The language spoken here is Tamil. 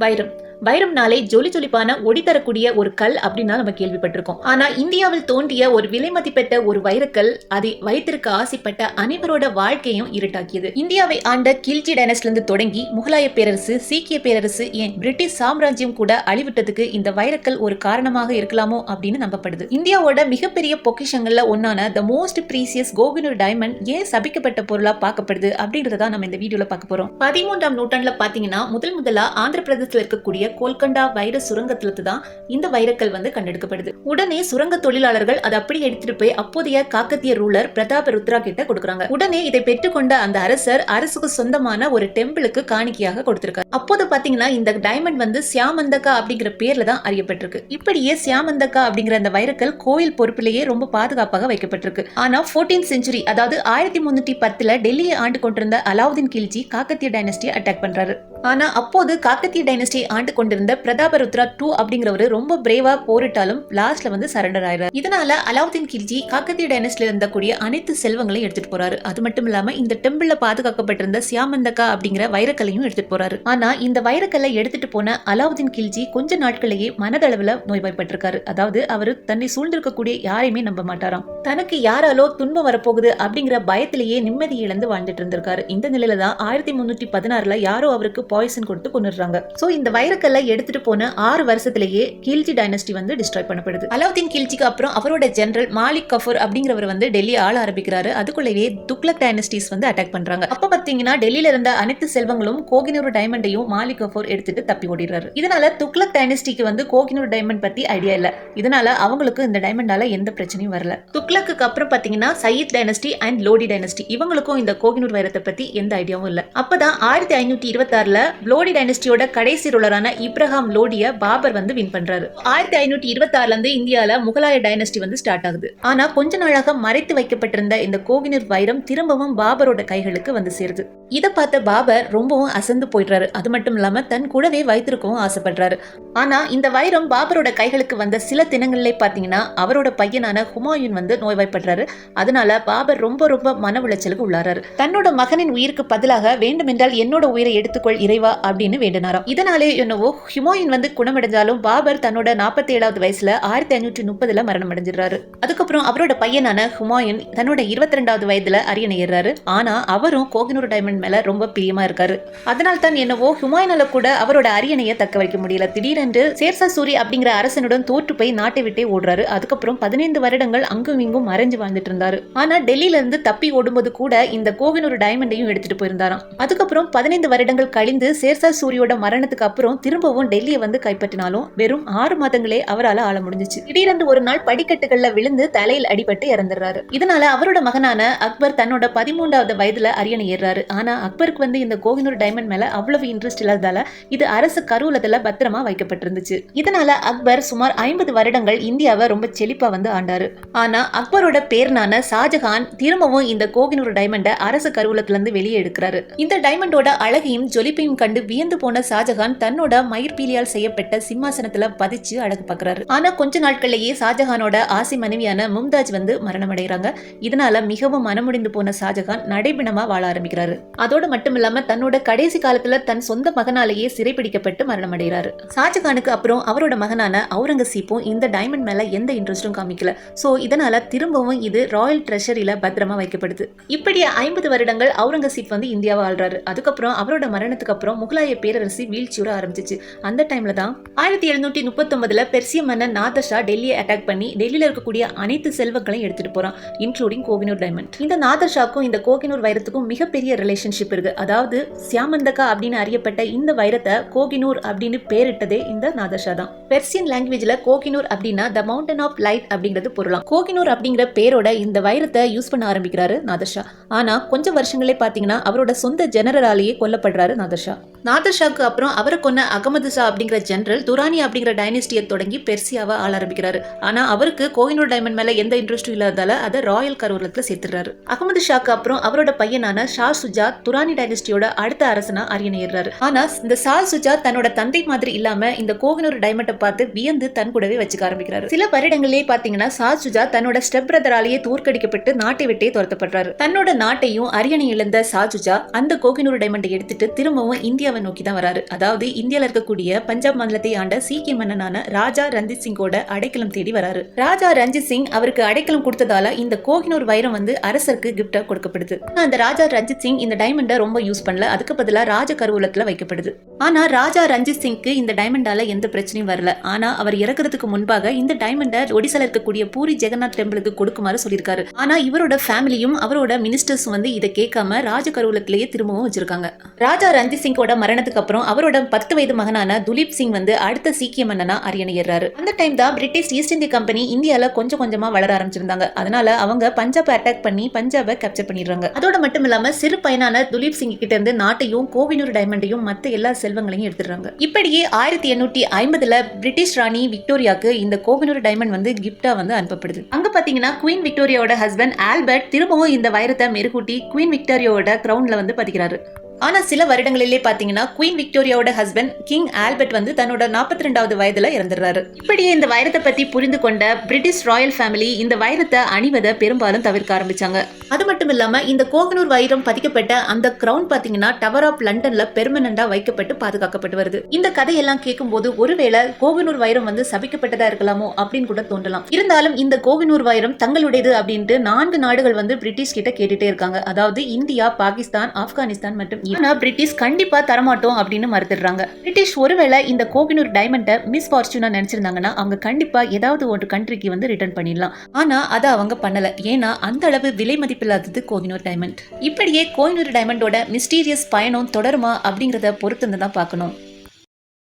bayram. வைரம் வைரம்னாலே ஜொலி ஜொலிப்பான ஒடி தரக்கூடிய ஒரு கல் அப்படின்னா நம்ம கேள்விப்பட்டிருக்கோம். ஆனா இந்தியாவில் தோன்றிய ஒரு விலை மதிப்பெற்ற ஒரு வைரக்கல் அதை வைத்திருக்க ஆசைப்பட்ட அனைவரோட வாழ்க்கையும் இருட்டாக்கியது. இந்தியாவை ஆண்ட கில்ஜி டைனஸ்ட்லேருந்து தொடங்கி முகலாய பேரரசு சீக்கிய பேரரசு ஏன் பிரிட்டிஷ் சாம்ராஜ்யம் கூட அழிவிட்டதுக்கு இந்த வைரக்கல் ஒரு காரணமாக இருக்கலாமோ அப்படின்னு நம்பப்படுது. இந்தியாவோட மிகப்பெரிய பொக்கிஷங்கள்ல ஒன்னான the most precious Kohinoor diamond ஏன் சபிக்கப்பட்ட பொருளா பார்க்கப்படுது அப்படின்றத நம்ம இந்த வீடியோல பார்க்க போறோம். பதிமூன்றாம் நூற்றாண்டுல பாத்தீங்கன்னா முதல் முதலா ஆந்திர பிரதேசத்தில் இருக்கக்கூடிய கோல்கண்டா வைர சுரங்கத்திலிருந்து தான் இந்த வைரக்கல் வந்து கண்டெடுக்கப்படுது. உடனே சுரங்க தொழிலாளர்கள் அதை அப்படி எடுத்துட்டு போய் அப்போதைய காக்கத்திய ரூலர் பிரதாப ருத்ரா கிட்ட கொடுக்குறாங்க. உடனே இதை பெற்றுக்கொண்ட அந்த அரசர் அரசுக்கு சொந்தமான ஒரு டெம்பிளுக்கு காணிக்கையாக கொடுத்திருக்காரு. அப்போது பாத்தீங்கன்னா இந்த டைமண்ட் வந்து சியாமந்தகா அப்படிங்கிற பேர்ல தான் அறியப்பட்டிருக்கு. இப்படியே சியாமந்தகா அப்படிங்கிற அந்த வைரக்கல் கோயில் பொறுப்பிலேயே ரொம்ப பாதுகாப்பாக வைக்கப்பட்டிருக்கு. ஆனா 14th செஞ்சுரி அதாவது ஆயிரத்தி முன்னூத்தி பத்துல டெல்லியை ஆண்டு கொண்டிருந்த அலாவுதீன் கில்ஜி காக்கத்திய டைனஸ்டியை அட்டாக் பண்றாரு. ஆனா அப்போது காக்கத்திய டைனஸ்டி ஆண்டு கொண்டிருந்த பிரதாபருத்ரா டூ அப்படிங்கிறவரு ரொம்ப பிரேவா போரிட்டாலும் லாஸ்ட்ல வந்து சரண்டர் ஆயிடுறாரு இதனால அலாவுதீன் கில்ஜி காக்கத்திய டைனஸ்டில இருந்தக்கூடிய அனைத்து செல்வங்களையும் எடுத்துட்டு போறாரு. அது மட்டும் இல்லாம இந்த டெம்பிள்ல பாதுகாக்கப்பட்டிருந்த சியாமந்தகா அப்படிங்கிற வைரக்கல்லையும் எடுத்துட்டு போறாரு. ஆனா இந்த வைரக்கல்லை எடுத்துட்டு போன அலாவுதீன் கில்ஜி கொஞ்ச நாட்களையே மனதளவுல நோய்வாய்ப்பட்டிருக்காரு. அதாவது அவரு தன்னை சூழ்ந்திருக்கக்கூடிய யாரையுமே நம்ப மாட்டாராம். தனக்கு யாராலோ துன்பம் வரப்போகுது அப்படிங்கிற பயத்திலேயே நிம்மதி இழந்து வாழ்ந்துட்டு இருந்திருக்காரு. இந்த நிலையில தான் ஆயிரத்தி முன்னூத்தி பதினாறுல யாரோ அவருக்கு பாய்சன் கொடுத்து கொண்டுடுறாங்க சோ இந்த வைரக்கல்லை எடுத்துட்டு போன ஆறு வருஷத்திலேயே கில்ஜி டைனஸ்டி வந்து டிஸ்ட்ராய் பண்ணப்படுது. அலாவுதீன் கில்ஜிக்கு அப்புறம் அவரோட ஜெனரல் மாலிக் கஃபூர் அப்படிங்கிறவர் வந்து டெல்லி ஆள ஆரம்பிக்கிறாரு. அதுக்குள்ளேயே துக்லக் டைனஸ்டிஸ் வந்து அட்டாக் பண்றாங்க. அப்ப பாத்தீங்கன்னா டெல்லியில இருந்த அனைத்து செல்வங்களும் கோகினூர் டைமண்டையும் மாலிக் கஃபூர் எடுத்துட்டு தப்பி ஓடிடுறாரு. இதனால துக்லக் டைனஸ்டிக்கு வந்து கோகினூர் டைமண்ட் பத்தி ஐடியா இல்ல. இதனால அவங்களுக்கு இந்த டைமண்டால எந்த பிரச்சனையும் வரல. துக்லக்கு அப்புறம் பாத்தீங்கன்னா Sayyid dynasty and Lodi dynasty இவங்களுக்கும் இந்த கோகினூர் வைரத்தை பத்தி எந்த ஐடியாவும் இல்ல. அப்பதான் ஆயிரத்தி ஐநூத்தி இருபத்தி ஆறுல லோடி டைனஸ்டியோட கடைசி ரூலரான இப்ரஹாம் லோடிய பாபர் வந்து வின் பண்றாரு. ஆயிரத்தி ஐநூத்தி இருபத்தி ஆறுல இருந்து இந்தியால முகலாய டைனஸ்டி வந்து ஸ்டார்ட் ஆகுது. ஆனா கொஞ்ச நாளாக மறைத்து வைக்கப்பட்டிருந்த இந்த கோகினூர் வைரம் திரும்பவும் பாபரோட கைகளுக்கு வந்து சேருது. இதை பார்த்த பாபர் ரொம்பவும் அசந்து போயிடுறாரு. அது மட்டும் இல்லாம தன் கூடவே வைத்திருக்கவும் ஆசைப்படுறாரு. ஆனா இந்த வைரம் பாபரோட கைகளுக்கு வந்த சில தினங்கள்ல பாத்தீங்கன்னா அவரோட பையனான ஹுமாயூன் வந்து நோய்வாய்ப்படுறாரு. அதனால பாபர் ரொம்ப ரொம்ப மன உளைச்சலுக்கு உள்ளாராரு தன்னோட மகனின் உயிருக்கு பதிலாக வேண்டுமென்றால் என்னோட உயிரை எடுத்துக்கொள் இறைவா அப்படின்னு வேண்டினாராம். இதனாலே என்னவோ ஹுமாயூன் வந்து குணமடைஞ்சாலும் பாபர் தன்னோட நாற்பத்தி ஏழாவது வயசுல ஆயிரத்தி ஐநூற்றி முப்பதுல மரணம் அடைஞ்சிடுறாரு அதுக்கப்புறம் அவரோட பையனான ஹுமாயூன் தன்னோட இருபத்தி ரெண்டாவது வயதுல அரியணை ஏறாரு ஆனா அவரும் கோகினூர் டைமண்ட் மேல ரொம்ப பிரியமா இருக்காரு. அதனால் தான் என்னவோ ஹுமாயூனால கூட அவரோட அரியணையை தக்க வைக்க முடியல. திடீரென்று சேர்சா சூரி அப்படிங்கிற அரசனுடன் தோற்று போய் நாட்டை விட்டே ஓடுறாரு. அதுக்கப்புறம் பதினைந்து வருடங்கள் அங்கும் இங்கும் மறைஞ்சு வாழ்ந்துட்டு இருந்தாரு. ஆனா டெல்லியில இருந்து தப்பி ஓடும்போது கூட இந்த கோவினூர் டைமண்டையும் எடுத்துட்டு போயிருந்தாராம். அதுக்கப்புறம் பதினைந்து வருடங்கள் கழிந்து சேர்சா சூரியோட மரணத்துக்கு அப்புறம் திரும்பவும் டெல்லியை வந்து கைப்பற்றினாலும் வெறும் ஆறு மாதங்களே அவரால் ஆள முடிஞ்சுச்சு. திடீரென்று ஒரு நாள் படிக்கட்டுகள்ல விழுந்து தலையில் அடிபட்டு இறந்துடுறாரு இதனால அவரோட மகனான அக்பர் தன்னோட பதிமூன்றாவது வயதுல அரியணை ஏறாரு ஆனா அக்பருக்கு வந்து இந்த கோகினூர் டைமண்ட் மேல அவ்வளவு இன்ட்ரெஸ்ட் இல்லாததால இது அரசு கருவூலத்துல பத்திரமா வைக்கப்பட்டிருந்துச்சு. இதனால அக்பர் சுமார் ஐம்பது வருடங்கள் இந்தியாவை ரொம்ப செழிப்பா வந்து ஆண்டாரு. ஆனா அக்பரோட பேர்னான ஷாஜஹான் திரும்பவும் இந்த கோகினூர் டைமண்டை அரசு கருவூலத்துல இருந்து வெளியே எடுக்கிறாரு. இந்த டைமண்டோட அழகையும் ஜொலிப்பையும் சிரிப்பையும் கண்டு வியந்து போன ஷாஜஹான் தன்னோட மயிர்பீலியால் செய்யப்பட்ட சிம்மாசனத்துல பதிச்சு அழகு பார்க்கறாரு ஆனா கொஞ்ச நாட்கள்லயே ஷாஜஹானோட ஆசை மனைவியான மும்தாஜ் வந்து மரணம் அடைகிறாங்க இதனால மிகவும் மனமுடிந்து போன ஷாஜஹான் நடைபிணமா வாழ ஆரம்பிக்கிறாரு. அதோடு மட்டும் இல்லாம தன்னோட கடைசி காலத்துல தன் சொந்த மகனாலேயே சிறைப்பிடிக்கப்பட்டு மரணம் அடைகிறாரு ஷாஜஹானுக்கு அப்புறம் அவரோட மகனான அவுரங்கசீப்பும் இந்த டைமண்ட் மேல எந்த இன்ட்ரெஸ்டும் காமிக்கல. சோ இதனால திரும்பவும் இது ராயல் ட்ரெஷரியில பத்திரமா வைக்கப்படுது. இப்படி ஐம்பது வருடங்கள் அவுரங்கசீப் வந்து இந்தியாவை ஆள்றாரு அதுக்கப்புறம் அவரோட மரணத்துக்கு அப்புறம் முகலாய பேரரசி வீழ்ச்சியோட ஆரம்பிச்சிச்சு. அந்த டைம்ல தான் ஆயிரத்தி எழுநூத்தி முப்பத்தொன்பதுல பெர்சிய மன்னன் நாதஷா டெல்லியை அட்டாக் பண்ணி டெல்லியில இருக்கக்கூடிய அனைத்து செல்வங்களையும் எடுத்துட்டு போறான் இன்க்ளூடிங் கோகினூர் டைமண்ட் இந்த நாதஷாக்கும் இந்த கோகினூர் வைரத்துக்கும் மிகப்பெரிய ரிலேஷன்ஷிப் இருக்கு. அதாவது சியாமந்தகா அப்படின்னு அறியப்பட்ட இந்த வைரத்தை கோகினூர் அப்படின்னு பேரிட்டதே இந்த நாதஷா தான். பெர்சியன் லாங்குவேஜ்ல கோகினூர் அப்படின்னா த மவுண்டன் ஆஃப் லைட் அப்படிங்கிறது பொருளாம். கோகினூர் அப்படிங்கிற பேரோட இந்த வைரத்தை யூஸ் பண்ண ஆரம்பிக்கிறாரு நாதஷா ஆனா கொஞ்சம் வருஷங்களே பாத்தீங்கன்னா அவரோட சொந்த ஜெனரலாலேயே கொல்லப்படுறாரு நாதஷா ま。நாதர்ஷாக்கு அப்புறம் அவரை கொன்ன அகமது ஷா அப்படிங்கிற ஜெனரல் துரானி அப்படிங்கிற டைனஸ்டியை தொடங்கி பெர்சியாவை ஆள ஆரம்பிக்கிறாரு. ஆனா அவருக்கு கோயினூர் டைமண்ட் மேல எந்த இன்ட்ரெஸ்டும் இல்லாதால அதை ராயல் கருவூலத்துல சேர்த்துறாரு அகமது ஷாக்கு அப்புறம் அவரோட பையனான ஷா சுஜா துரானி டைனஸ்டியோட அடுத்த அரசனா அரியணை ஆனா இந்த ஷா சுஜா தன்னோட தந்தை மாதிரி இல்லாம இந்த கோகினூர் டைமண்டை பார்த்து வியந்து தன் கூடவே வச்சுக்க ஆரம்பிக்கிறாரு. சில வருடங்களே பாத்தீங்கன்னா ஷா சுஜா தன்னோட ஸ்டெப் பிரதராலேயே தோற்கடிக்கப்பட்டு நாட்டை விட்டே துரத்தப்படுறாரு. தன்னோட நாட்டையும் அரியணை இழந்த ஷா சுஜா அந்த கோகினூர் டைமண்டை எடுத்துட்டு திரும்பவும் இந்தியா இந்தியாவை நோக்கி தான் வராரு. அதாவது இந்தியாவில் இருக்கக்கூடிய பஞ்சாப் மாநிலத்தை ஆண்ட சீக்கிய மன்னனான ராஜா ரஞ்சித் சிங்கோட அடைக்கலம் தேடி வராரு. ராஜா ரஞ்சித் சிங் அவருக்கு அடைக்கலம் கொடுத்ததால இந்த கோகினூர் வைரம் வந்து அரசருக்கு கிஃப்டா கொடுக்கப்படுது. அந்த ராஜா ரஞ்சித் சிங் இந்த டைமண்டை ரொம்ப யூஸ் பண்ணல. அதுக்கு பதிலாக ராஜ கருவூலத்துல வைக்கப்படுது. ஆனா ராஜா ரஞ்சித் சிங்க்கு இந்த டைமண்டால எந்த பிரச்சனையும் வரல. ஆனா அவர் இறக்குறதுக்கு முன்பாக இந்த டைமண்டை ஒடிசால இருக்கக்கூடிய பூரி ஜெகநாத் டெம்பிளுக்கு கொடுக்குமாறு சொல்லியிருக்காரு. ஆனா இவரோட ஃபேமிலியும் அவரோட மினிஸ்டர்ஸ் வந்து இதை கேட்காம ராஜ கருவூலத்திலேயே திரும்பவும் வச்சிருக்காங்க. ராஜா ரஞ்சித் சிங்கோட மரணத்துக்கு அப்புறம் அவரோட பத்து வயது மகனான துலீப் சிங் வந்து அடுத்த சீக்கிய மன்னனா அரியணையிறாரு அந்த டைம் தான் பிரிட்டிஷ் ஈஸ்ட் இந்திய கம்பெனி இந்தியால கொஞ்சம் கொஞ்சமா வளர ஆரம்பிச்சிருந்தாங்க. அதனால அவங்க பஞ்சாப் அட்டாக் பண்ணி பஞ்சாபை கேப்சர் பண்ணிடுறாங்க. அதோட மட்டும் இல்லாம சிறு பையனான துலீப் சிங் கிட்ட இருந்து நாட்டையும் கோவினூர் டைமண்டையும் மத்த எல்லா செல்வங்களையும் எடுத்துடுறாங்க. இப்படியே ஆயிரத்தி எண்ணூற்றி ஐம்பதுல பிரிட்டிஷ் ராணி விக்டோரியாக்கு இந்த கோவினூர் டைமண்ட் வந்து கிஃப்டா வந்து அனுப்பப்படுது. அங்க பாத்தீங்கன்னா குயின் விக்டோரியாவோட ஹஸ்பண்ட் ஆல்பர்ட் திரும்பவும் இந்த வைரத்தை மெருகூட்டி குயின் விக்டோரியாவோட கிரவுண்ட்ல வந்து பதிக்கிறாரு. ஆனா சில வருடங்களிலே பாத்தீங்கன்னா குயின் விக்டோரியாவோட ஹஸ்பண்ட் கிங் ஆல்பர்ட் வந்து தன்னோட நாற்பத்தி ரெண்டாவது வயதுல இறந்துடுறாரு. இப்படியே இந்த வைரத்தை பத்தி புரிந்து கொண்ட பிரிட்டிஷ் ராயல் ஃபேமிலி இந்த வைரத்தை அணிவதை பெரும்பாலும் தவிர்க்க ஆரம்பிச்சாங்க. அது மட்டும் இல்லாம இந்த கோகனூர் வைரம் பதிக்கப்பட்ட அந்த கிரவுன் பாத்தீங்கன்னா டவர் ஆஃப் லண்டன்ல பெர்மனண்டா வைக்கப்பட்டு பாதுகாக்கப்பட்டு வருது. இந்த கதையெல்லாம் கேட்கும்போது ஒருவேளை கோகனூர் வைரம் வந்து சபிக்கப்பட்டதா இருக்கலாமோ அப்படின்னு கூட தோன்றலாம். இருந்தாலும் இந்த கோகனூர் வைரம் தங்களுடையது அப்படின்ட்டு நான்கு நாடுகள் வந்து பிரிட்டிஷ் கிட்ட கேட்டுட்டே இருக்காங்க. அதாவது இந்தியா பாகிஸ்தான் ஆப்கானிஸ்தான் மற்றும் ஆனா பிரிட்டிஷ் கண்டிப்பா தரமாட்டோம் அப்படின்னு மறுத்துடுறாங்க. பிரிட்டிஷ் ஒருவேளை இந்த கோகினூர் டைமண்டை மிஸ் ஃபார்ச்சூனா நினைச்சிருந்தாங்கன்னா அவங்க கண்டிப்பா ஏதாவது ஒரு கண்ட்ரிக்கு வந்து ரிட்டர்ன் பண்ணிடலாம். ஆனா அதை அவங்க பண்ணல. ஏன்னா அந்த அளவு விலை மதிப்பில்லாதது கோகினூர் டைமண்ட் இப்படியே கோகினூர் டைமண்டோட மிஸ்டீரியஸ் பயணம் தொடருமா அப்படிங்கறத பொறுத்து தான் பார்க்கணும்.